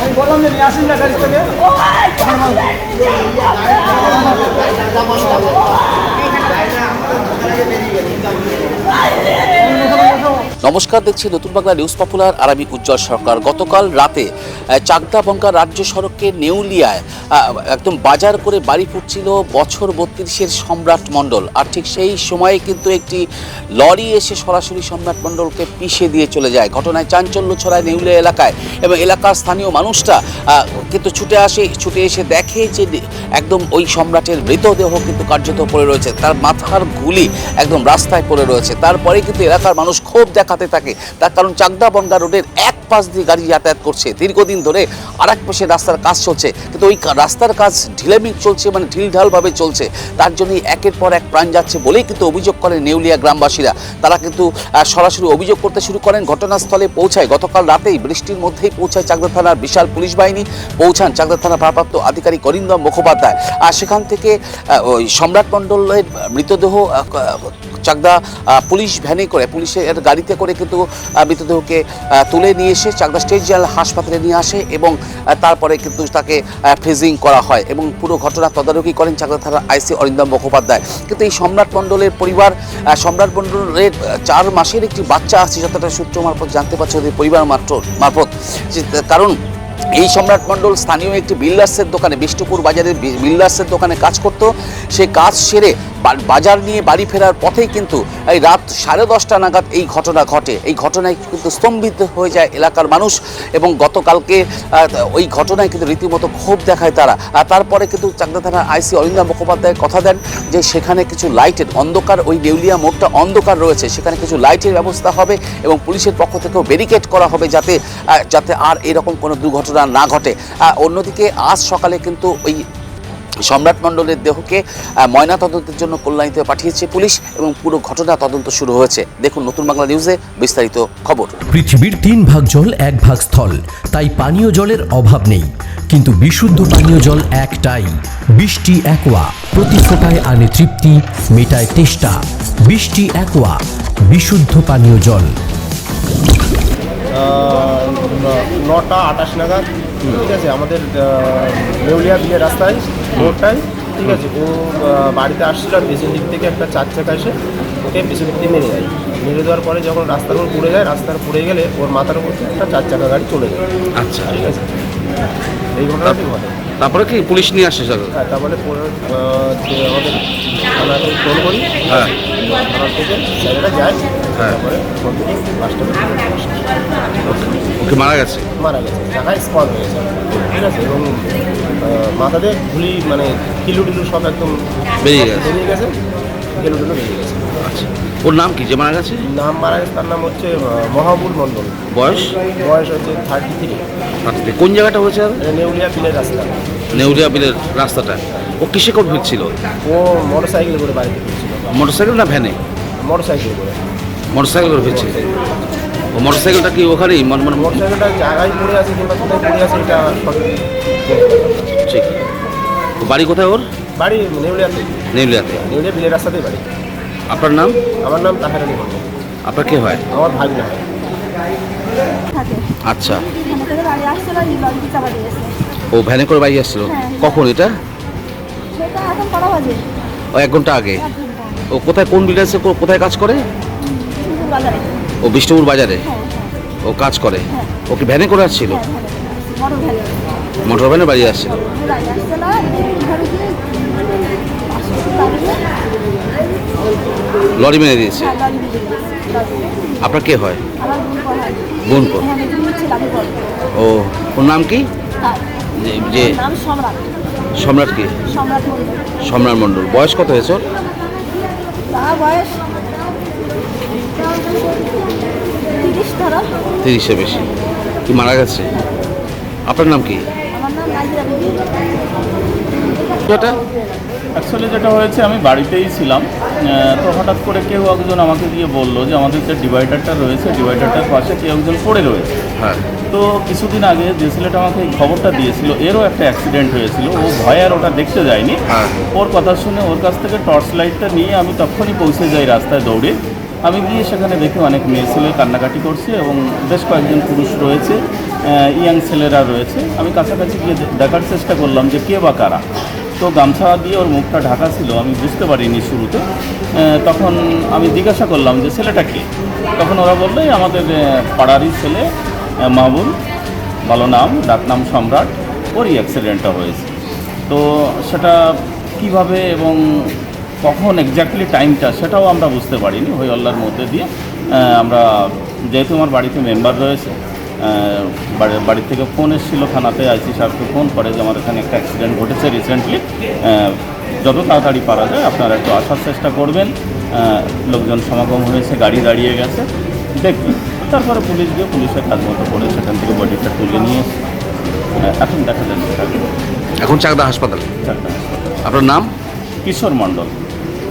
আমি বললাম যে নিয়ে আসেন না গাড়ি থেকে। নমস্কার দেখছি নতুন বাংলা নিউজ পপুলার আর আমি উজ্জ্বল সরকার। গতকাল রাতে আহ, চাকদা বঙ্গা রাজ্য সড়কে নেউলিয়ায় একদম বাজার করে বাড়ি ফুটছিল বছর বত্রিশের সম্রাট মণ্ডল। আর ঠিক সেই সময়ে কিন্তু একটি লরি এসে সরাসরি সম্রাট মণ্ডলকে পিষে দিয়ে চলে যায়। ঘটনায় চাঞ্চল্য ছড়ায় নেউলিয়া এলাকায় এবং এলাকার স্থানীয় মানুষরা কিন্তু ছুটে আসে ছুটে এসে দেখে যে একদম ওই সম্রাটের মৃতদেহ কিন্তু কার্যত পড়ে রয়েছে। তার মাথার গুলি একদম রাস্তায় পড়ে রয়েছে। তারপরে কিন্তু এলাকার মানুষ ক্ষোভ দেখাতে থাকে। তার কারণ চাকদা বনগা রোডের পাশ দিয়ে গাড়ি যাতায়াত করছে। দীর্ঘদিন ধরে আর এক পাশে রাস্তার কাজ চলছে। কিন্তু ওই রাস্তার কাজ ঢিলেমিক চলছে মানে ঢিলঢালভাবে চলছে। তার জন্যই একের পর এক প্রাণ যাচ্ছে বলেই কিন্তু অভিযোগ করেন নেউলিয়া গ্রামবাসীরা। তারা কিন্তু সরাসরি অভিযোগ করতে শুরু করেন। ঘটনাস্থলে পৌঁছায়। গতকাল রাতেই বৃষ্টির মধ্যেই পৌঁছায় চাকদা থানার বিশাল পুলিশ বাহিনী। পৌঁছান চাকদা থানা ভারপ্রাপ্ত আধিকারিক অরিন্দম মুখোপাধ্যায়। আর সেখান থেকে ওই সম্রাট মণ্ডলের মৃতদেহ চাকদা পুলিশ ভ্যানে করে, পুলিশের গাড়িতে করে কিন্তু মৃতদেহকে তুলে নিয়ে এসে চাকদা স্টেট জেনারেল হাসপাতালে নিয়ে আসে এবং তারপরে কিন্তু তাকে ফ্রিজিং করা হয় এবং পুরো ঘটনা তদারকি করেন চাকদা থানার আইসি অরিন্দম মুখোপাধ্যায়। কিন্তু এই সম্রাট মণ্ডলের পরিবার সম্রাট মণ্ডলের চার মাসের একটি বাচ্চা আছে, যতটা সূত্র মারফত জানতে পারছে পরিবার মাত্র, মারফত। কারণ এই সম্রাট মণ্ডল স্থানীয় একটি বিল্ডার্সের দোকানে, বিষ্ণুপুর বাজারের বি- বিল্ডার্সের দোকানে কাজ করত। সে কাজ সেরে বাজার নিয়ে বাড়ি ফেরার পথেই কিন্তু এই রাত সাড়ে দশটা নাগাদ এই ঘটনা ঘটে। এই ঘটনায় কিন্তু স্তম্ভিত হয়ে যায় এলাকার মানুষ এবং গতকালকে ওই ঘটনায় কিন্তু রীতিমতো ক্ষোভ দেখায় তারা। আর তারপরে কিন্তু চাকদা থানার আইসি অরিন্দা মুখোপাধ্যায় কথা দেন যে সেখানে কিছু লাইটের অন্ধকার, ওই দেউলিয়া মোড়টা অন্ধকার রয়েছে। সেখানে কিছু লাইটের ব্যবস্থা হবে এবং পুলিশের পক্ষ থেকেও ব্যারিকেড করা হবে যাতে যাতে আর এরকম কোনো দুর্ঘটনা না ঘটে। অন্যদিকে আজ সকালে কিন্তু ওই সম্রাট মণ্ডলের দেহকে আহ, ময়নাতদন্তের জন্য কল্যাণীতে পাঠিয়েছে পুলিশ এবং পুরো ঘটনা তদন্ত শুরু হয়েছে। দেখুন নতুন বাংলা নিউজে বিস্তারিত খবর। পৃথিবীর তিন ভাগ জল এক ভাগ স্থল। তাই পানীয় জলের অভাব নেই। কিন্তু বিশুদ্ধ পানীয় জল একটাই। বৃষ্টি একোয়া। প্রতি ফোটায় আনে তৃপ্তি মেটায় তেষ্টা। বৃষ্টি একোয়া। বিশুদ্ধ পানীয় জল। নটা আটাশ নাগাদ ঠিক আছে আমাদের নেউলিয়া বিলের রাস্তায় রোডটায় ঠিক আছে ও বাড়িতে আসছিল আর পেছন দিক থেকে একটা চার চাকা এসে ওকে পেছন দিক থেকে মেরে যায় মেরে দেওয়ার পরে যখন রাস্তার উপর পড়ে যায় রাস্তার পড়ে গেলে ওর মাথার উপর থেকে একটা চার চাকা গাড়ি চলে যায়। আচ্ছা। ঠিক আছে? এই ঘটনাটি ঘটে। তারপরে কি পুলিশ নিয়ে আসে স্যার হ্যাঁ তারপরে আমাদের থানাকে ফোন করি হ্যাঁ। থানা থেকে স্যারেরা যায় হ্যাঁ। তারপরে ফোন বাসটা মারা গেছে? মারা গেছে। জায়গায় স্পট হয়েছে। ঠিক আছে এবং আহ, মাথা গুলি মানে কিলু টিলু সব একদম বেরিয়ে গেছে। বেরিয়ে গেছে। কিলু টিলু বেরিয়ে গেছে। আচ্ছা। ওর নাম কি? যে মারা গেছে? নাম মারা গেছে তার নাম হচ্ছে মহাবুল মণ্ডল। বয়স? বয়স হচ্ছে থার্টি থ্রি কোন জায়গাটা হয়েছে আর? নেউলিয়া বিলের রাস্তা। নেউলিয়া বিলের রাস্তাটা। ও কিসে করে ফিরছিল ও মোটর সাইকেল করে বাড়িতে ফিরছিল মোটরসাইকেল না ভ্যানে মোটর সাইকেল করে। মোটরসাইকেল করে ফিরছিল মোটরসাইকেলটা কি ওখানেই? মন- মন- মোটর সাইকেলটা জায়গায় পড়ে আছে কিংবা কোথায় পড়ে আছে এটা ঠিক। বাড়ি কোথায় ওর? বাড়ি নেউলিয়াতে। নেউলিয়াতে। নেউলিয়া বিলের রাস্তাতেই বাড়ি। আপনার নাম? আমার নাম তাহার আলী আপনার কে হয়? আমার ভাগনা হয়। আচ্ছা। ও ভ্যানে করে বাড়ি আসছিল? হ্যাঁ। কখন এটা? সেটা এখন করা বাজে? ও এক ঘণ্টা আগে। ও কোথায় কোন বিল্ডার্সে কোথায় কাজ করে? ও বিষ্ণুপুর বাজারে? হ্যাঁ ও কাজ করে? হ্যাঁ। ও কি ভ্যানে করে আসছিল? হ্যাঁ মোটর ভ্যানে বাড়ি আসছিল? লরি মেরে দিয়েছে? হ্যাঁ। আপনার কে হয়? আমার বোন পড়ায় বোন পর এখানে তুমি ছিল আমি পড়ি ও ওর নাম কি? যে- সম্রাট। কি? সম্রাট মন্ডল মণ্ডল। বয়স কত হয়েছে ওর? বয়স তিরিশ বেশি। কি মারা গেছে? আপনার নাম কি? এটা অ্যাকচুয়ালি যেটা হয়েছে আমি বাড়িতেই ছিলাম। তো হঠাৎ করে কেউ একজন আমাকে গিয়ে বলল যে আমাদের যে ডিভাইডারটা রয়েছে ডিভাইডারটার পাশে কেউ একজন পড়ে রয়েছে। হ্যাঁ। তো কিছুদিন আগে যে ছেলেটা আমাকে এই খবরটা দিয়েছিল এরও একটা অ্যাক্সিডেন্ট হয়েছিল। ও ভয়ে আর ওটা দেখতে যায়নি। হ্যাঁ। ওর কথা শুনে ওর কাছ থেকে টর্চ লাইটটা নিয়ে আমি তখনই পৌঁছে যাই রাস্তায় দৌড়ে। আমি গিয়ে সেখানে দেখি অনেক মেয়ে ছেলে কান্নাকাটি করছে এবং বেশ কয়েকজন পুরুষ রয়েছে ইয়াং ছেলেরা রয়েছে। আমি কাছাকাছি গিয়ে দেখার চেষ্টা করলাম যে কে বা কারা। তো গামছা দিয়ে ওর মুখটা ঢাকা ছিল, আমি বুঝতে পারিনি শুরুতে। তখন আমি জিজ্ঞাসা করলাম যে ছেলেটা কে? তখন ওরা বলল আমাদের পাড়ারই ছেলে মাহবুল ভালো নাম ডাকনাম সম্রাট। ওরই অ্যাক্সিডেন্টটা হয়েছে। তো সেটা কীভাবে এবং কখন এক্স্যাক্টলি টাইমটা সেটাও আমরা বুঝতে পারিনি হই আল্লাহর মধ্যে দিয়ে আমরা যেহেতু আমার বাড়িতে মেম্বার রয়েছে বাড়ি থেকে ফোন এসেছিল থানাতে আইসি সাহেবকে ফোন করে যে আমার এখানে একটা অ্যাক্সিডেন্ট ঘটেছে রিসেন্টলি যত তাড়াতাড়ি পারা যায় আপনারা একটু আসার চেষ্টা করবেন লোকজন সমাগম হয়েছে গাড়ি দাঁড়িয়ে গেছে দেখবেন। তারপরে পুলিশ গিয়ে পুলিশের কাজ মতো করে সেখান থেকে বডিটা তুলে নিয়ে এখন দেখা যাচ্ছে। এখন চাকদা হাসপাতালে। চারটা আপনার নাম? কিশোর মণ্ডল?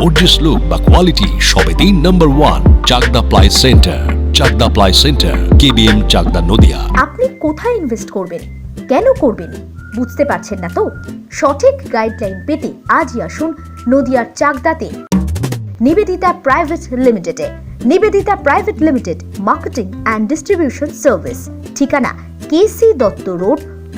gorgeous look বা কোয়ালিটি সবে তিন number one Chakdah ply centre, Chakdah ply centre, KBM Chakdah Nadia. আপনি কোথায় ইনভেস্ট করবেন? কেন করবেন? বুঝতে পারছেন না তো? সঠিক গাইডলাইন পেতে আজই আসুন নদিয়ার চাকদাতে। নিবেদিতা প্রাইভেট লিমিটেডে Nivedita private limited, marketing and distribution service. ঠিকানা কেসি দত্ত রোড